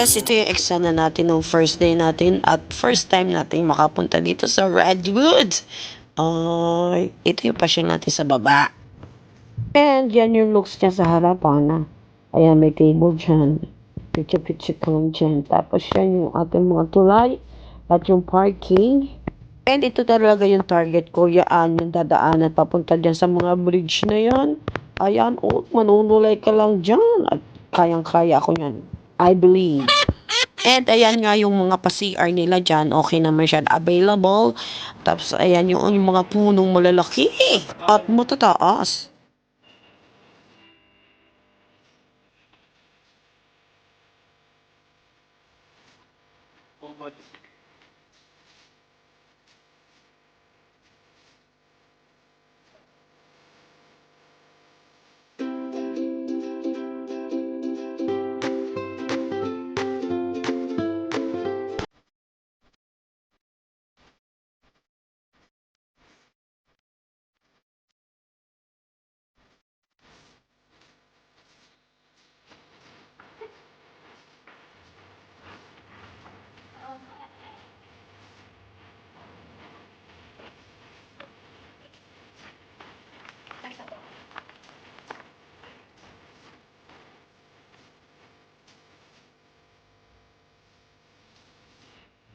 Yes, ito yung eksena natin nung first day natin at first time natin makapunta dito sa Redwood. Ay, ito yung pasyon natin sa baba. And yan yung looks niya sa harapan. Ayan, may table dyan. Picture-picture ka dyan. Tapos yan yung ating mga tulay at yung parking. And ito talaga yung target ko. Yaan yung dadaanan papunta dyan sa mga bridge na yan. Ayan, oh, manunulay ka lang dyan. At kayang-kaya ako yan. I believe. And ayan nga yung mga pa-CR nila dyan. Okay naman siya available. Tapos ayan yung, yung mga punong malalaki. At matataas.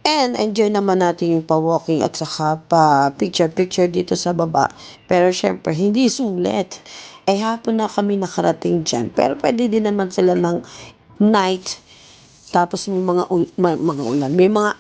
And enjoy naman natin yung pa-walking at saka pa picture-picture dito sa baba. Pero syempre, hindi sulit. Eh hapon na kami nakarating dyan. Pero pwede din naman sila ng night. Tapos may mga, ul- may mga ulan. May mga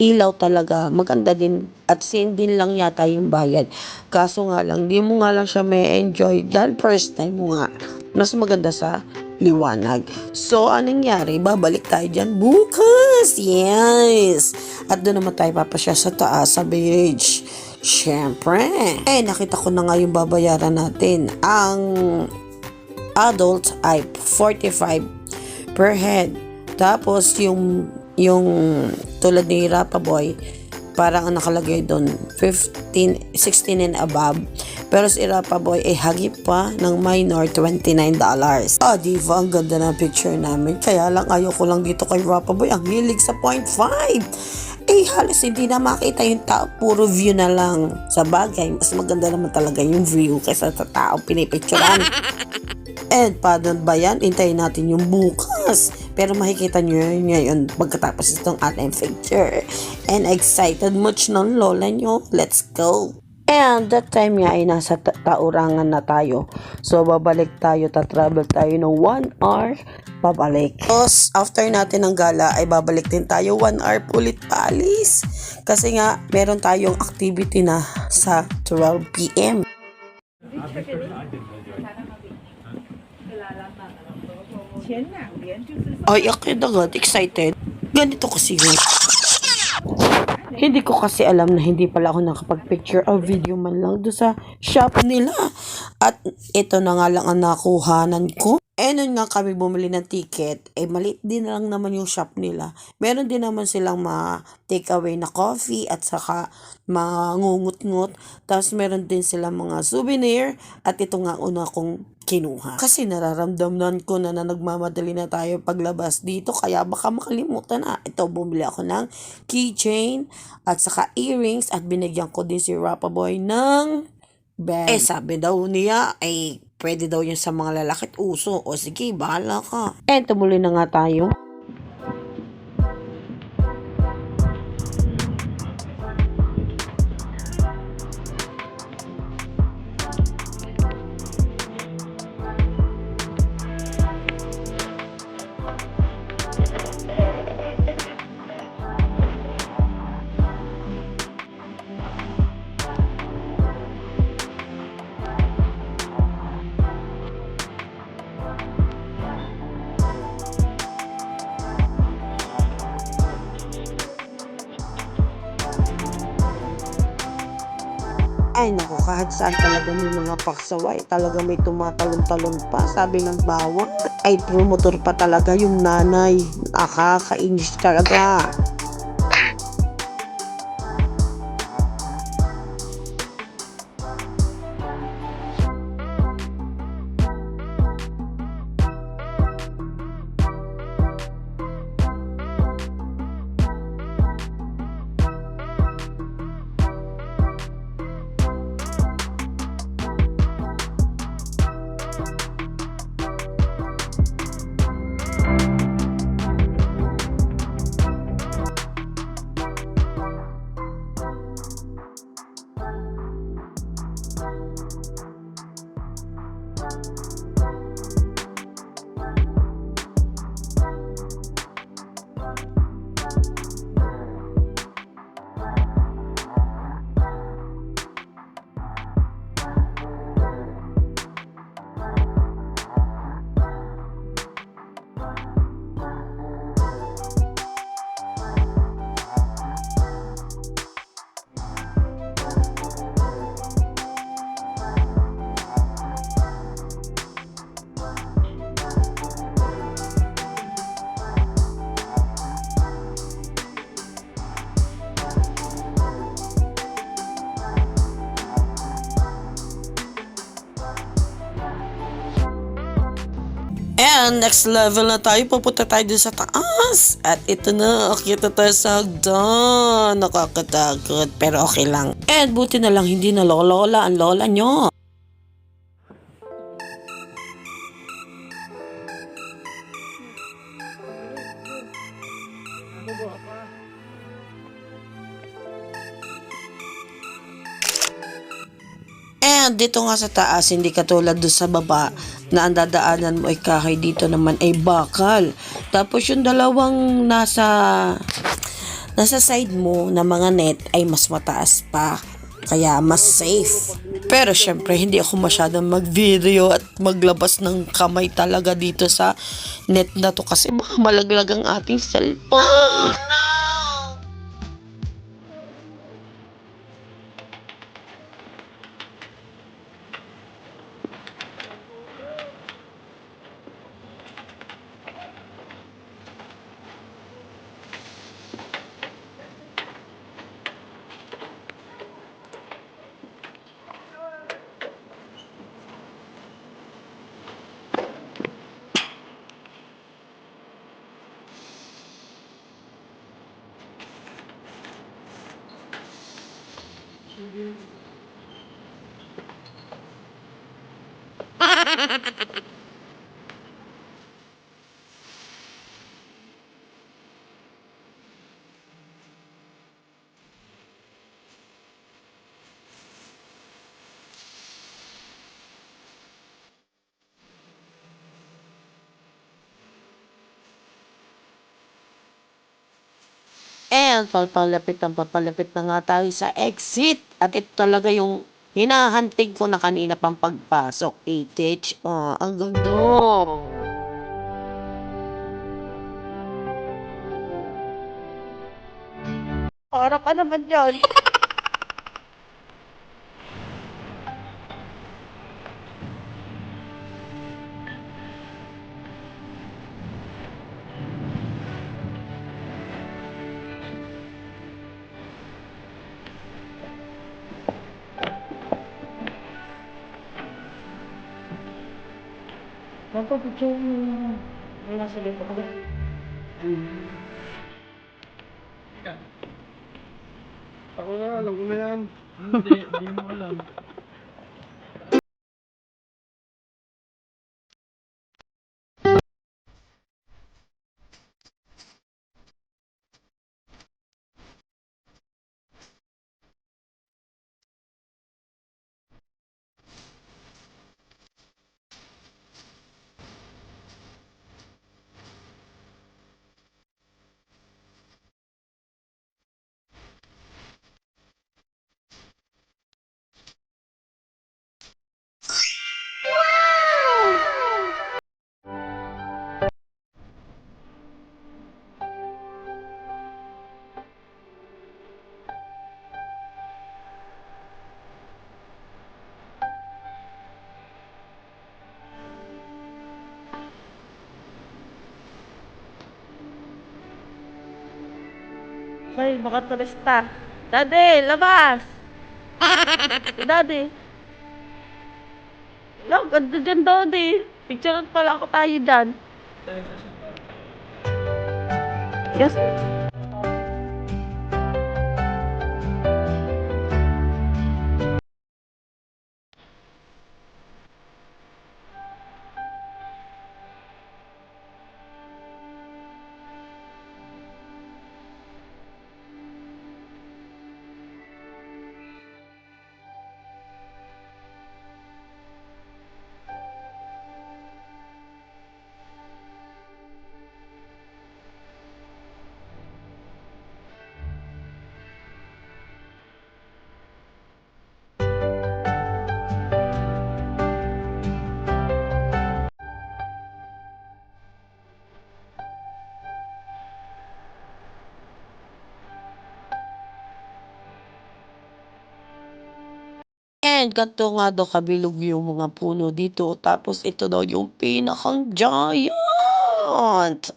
ilaw talaga. Maganda din. At same din lang yata yung bayad. Kaso nga lang, di mo nga lang siya may enjoy. Dahil first time mo nga. Mas maganda sa liwanag. So, anong nangyari? Babalik tayo dyan bukas. Yes! At doon naman tayo papasya sa taas, sa beach. Siyempre. Eh, nakita ko na nga yung babayaran natin. Ang adult ay 45 per head. Tapos, yung, yung tulad ni Rapa Boy, parang ang nakalagay doon, 15, 16 and above. Pero si Rapa Boy ay hagip pa ng minor, $29. Ah, diva, ang ganda ng picture namin. Kaya lang, ayoko lang dito kay Rapa Boy. Ang hilig sa 0.5. Eh, halos hindi na makita yung tao. Puro view na lang. Sa bagay, mas maganda naman talaga yung view kaysa sa tao pinipicturean. And paano ba yan? Hintayin natin yung bukas. Pero makikita nyo yun ngayon pagkatapos itong ating picture. And excited much ng lola nyo. Let's go! And that time nga ay nasa ta- taurangan na tayo. So babalik tayo, ta-travel tayo ng 1 hour pabalik. Tapos after natin ng gala ay babalik din tayo 1 hour ulit paalis. Kasi nga meron tayong activity na sa 12 p.m. Ay, ako agad, excited. Ganito kasi yun. Hindi ko kasi alam na hindi pala ako nakapag-picture or video man lang doon sa shop nila. At ito na nga lang ang nakuhanan ko. Eh, nun nga kami bumili ng ticket, eh, maliit din lang naman yung shop nila. Meron din naman silang mga takeaway na coffee at saka mga ngungut-ngut. Tapos meron din silang mga souvenir at ito nga una kong kinuha. Kasi nararamdaman ko na, na nagmamadali na tayo paglabas dito kaya baka makalimutan na. Ito, bumili ako ng keychain at saka earrings at binigyan ko din si Rapa Boy ng bag. Eh, sabi daw niya, ay pwede daw yan sa mga lalaki uso. O sige, bahala ka. Eh, tumuloy na nga tayo. Kahit saan talaga may mga paksaway, talaga may tumatalon-talon pa. Sabi ng bawat, ay promotor pa talaga yung nanay. Nakakainis talaga. Next level na tayo, pupunta tayo dun sa taas. At ito na, akita tayo sa hagdan. Nakakatakot, pero okay lang. And buti na lang hindi na lola ang lola nyo. And dito nga sa taas, hindi katulad doon sa baba na ang dadaanan mo ay kahoy dito naman ay bakal. Tapos yung dalawang nasa nasa side mo na mga net ay mas mataas pa. Kaya mas safe. Pero syempre, hindi ako masyadong mag-video at maglabas ng kamay talaga dito sa net na to kasi baka malaglag ang ating cellphone. And papalapit ang papalapit na nga tayo sa exit. At ito talaga yung hinahantig ko na kanina pang pagpasok. 8H. Oh, ang ganda. Para ka naman yan. Magpapicture mo yung nasa lipo ko. Ako na, alam ko na yan. Hindi, hindi mo alam. May baka turista. Daddy, labas! Daddy. Look, ganda dyan, Daddy. Picture pala ako tayo dyan. Yes. And ganito nga daw kabilog yung mga puno dito. Tapos ito daw yung pinakang giant.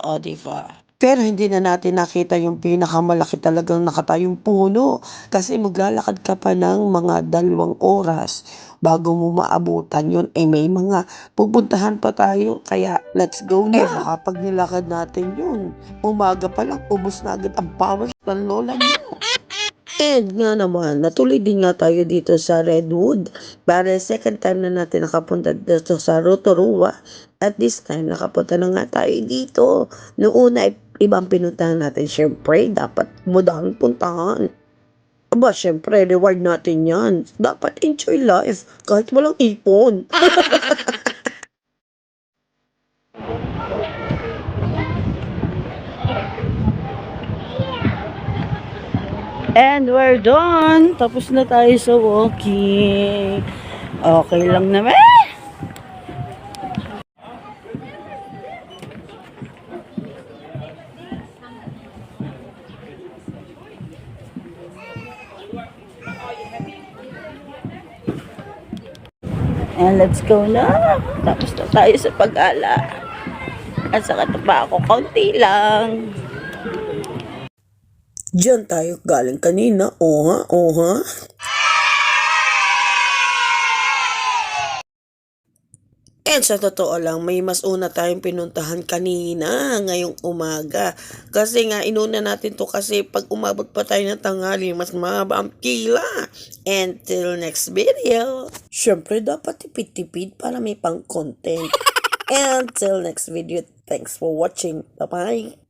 O, diba? Pero hindi na natin nakita yung pinakamalaki talagang nakatayong puno. Kasi maglalakad ka pa ng mga dalawang oras bago mo maabutan yun, eh may mga pupuntahan pa tayo. Kaya let's go na. Eh baka pag nilakad natin yun, umaga pa lang, ubos na agad ang power ng lola mo. And nga naman, natuloy din nga tayo dito sa Redwood. Para second time na natin nakapunta dito sa Rotorua. At this time, nakapunta na nga tayo dito. Noong una, ibang pinuntahan natin. Siyempre, dapat mo dahil puntahan. Aba, syempre, reward natin yan. Dapat enjoy life kahit walang ipon. And we're done. Tapos na tayo sa walking. Okay lang naman. And let's go na. Tapos na tayo sa pag-ala. At saka pa ako, kaunti lang. Diyan tayo galing kanina. Oha, oha. And sa totoo lang, may mas una tayong pinuntahan kanina ngayong umaga. Kasi nga, inuna natin to kasi pag umabot pa tayo ng tanghali, mas mahaba ang pila. Until next video. Siyempre, dapat tipid-tipid para may pang-content. Until next video, thanks for watching. Bye-bye.